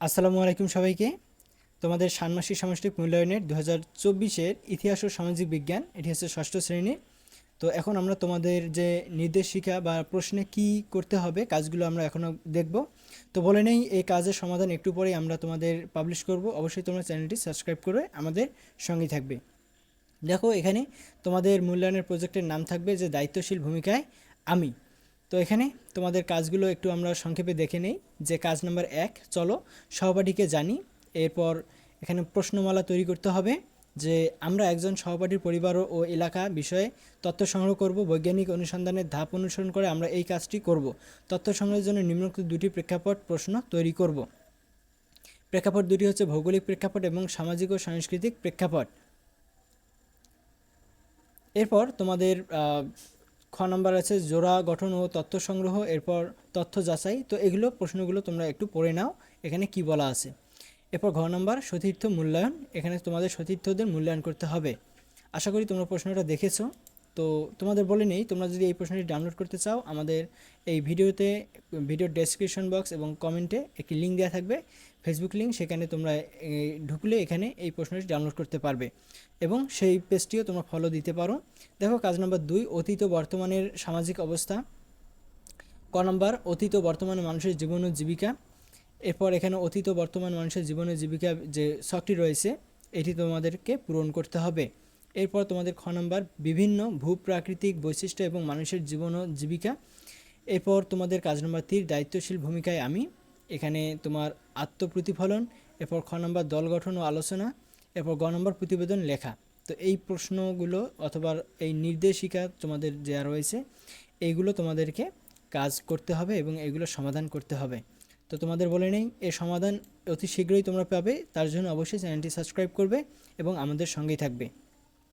আসসালামু আলাইকুম সবাইকে। তোমাদের ষান্মাসিক সামষ্টিক মূল্যায়নের দু হাজার চব্বিশের ইতিহাস ও সামাজিক বিজ্ঞান, এটি হচ্ছে ষষ্ঠ শ্রেণি। তো এখন আমরা তোমাদের যে নির্দেশিকা বা প্রশ্নে কি করতে হবে, কাজগুলো আমরা এখনও দেখব। তো বলে নেই, এই কাজের সমাধান একটু পরেই আমরা তোমাদের পাবলিশ করব। অবশ্যই তোমরা চ্যানেলটি সাবস্ক্রাইব করে আমাদের সঙ্গে থাকবে। দেখো, এখানে তোমাদের মূল্যায়নের প্রজেক্টের নাম থাকবে যে দায়িত্বশীল ভূমিকায় আমি। তো এখানে তোমাদের কাজগুলো একটু আমরা সংক্ষেপে দেখে নেই। যে কাজ নাম্বার এক, চলো সহপাঠীকে জানি। এরপর এখানে প্রশ্নমালা তৈরি করতে হবে যে আমরা একজন সহপাঠীর পরিবার ও এলাকা বিষয়ে তথ্য সংগ্রহ করব, বৈজ্ঞানিক অনুসন্ধানের ধাপ অনুসরণ করে আমরা এই কাজটি করব। তথ্য সংগ্রহের জন্য নিম্নোক্ত দুটি প্রেক্ষাপট প্রশ্ন তৈরি করব। প্রেক্ষাপট দুটি হচ্ছে ভৌগোলিক প্রেক্ষাপট এবং সামাজিক ও সাংস্কৃতিক প্রেক্ষাপট। এরপর তোমাদের খ নম্বর আছে জোড়া, গঠন ও তথ্য সংগ্রহ, এরপর তথ্য যাচাই। তো এগুলো প্রশ্নগুলো তোমরা একটু পড়ে নাও, এখানে কি বলা আছে। এরপর ঘ নম্বর, সতীর্থ মূল্যায়ন। এখানে তোমাদের সতীর্থদের মূল্যায়ন করতে হবে। আশা করি তোমরা প্রশ্নটা দেখেছ। তো তোমাদের বলে নেই, তোমরা যদি এই প্রশ্নটি ডাউনলোড করতে চাও, আমাদের এই ভিডিওতে ভিডিও ডেসক্রিপশন বক্স এবং কমেন্টে একটি লিঙ্ক দেওয়া থাকবে। ফেসবুক লিঙ্ক সেখানে তোমরা ঢুকলে এখানে এই প্রশ্নটি ডাউনলোড করতে পারবে এবং সেই পেজটিও তোমরা ফলো দিতে পারো। দেখো, কাজ নম্বর দুই, অতীত বর্তমানের সামাজিক অবস্থা। ক নম্বর, অতীত বর্তমানে মানুষের জীবন ও জীবিকা। এরপর এখানে অতীত বর্তমান মানুষের জীবন ও জীবিকা যে শখটি রয়েছে, এটি তোমাদেরকে পূরণ করতে হবে। এরপর তোমাদের খ নম্বর, বিভিন্ন ভূপ্রাকৃতিক বৈশিষ্ট্য এবং মানুষের জীবন ও জীবিকা। এরপর তোমাদের কাজ নম্বর তিন, দায়িত্বশীল ভূমিকায় আমি। এখানে তোমার আত্মপ্রতিফলন, এরপর খ নম্বর, দল গঠন ও আলোচনা, এরপর গ নম্বর, প্রতিবেদন লেখা। তো এই প্রশ্নগুলো অথবা এই নির্দেশিকা তোমাদের দেওয়া রয়েছে এইগুলো তোমাদেরকে কাজ করতে হবে এবং এগুলো সমাধান করতে হবে। তো তোমাদের বলে নেই এর সমাধান অতি শীঘ্রই তোমরা পাবে, তার জন্য অবশ্যই চ্যানেলটি সাবস্ক্রাইব করবে এবং আমাদের সঙ্গেই থাকবে।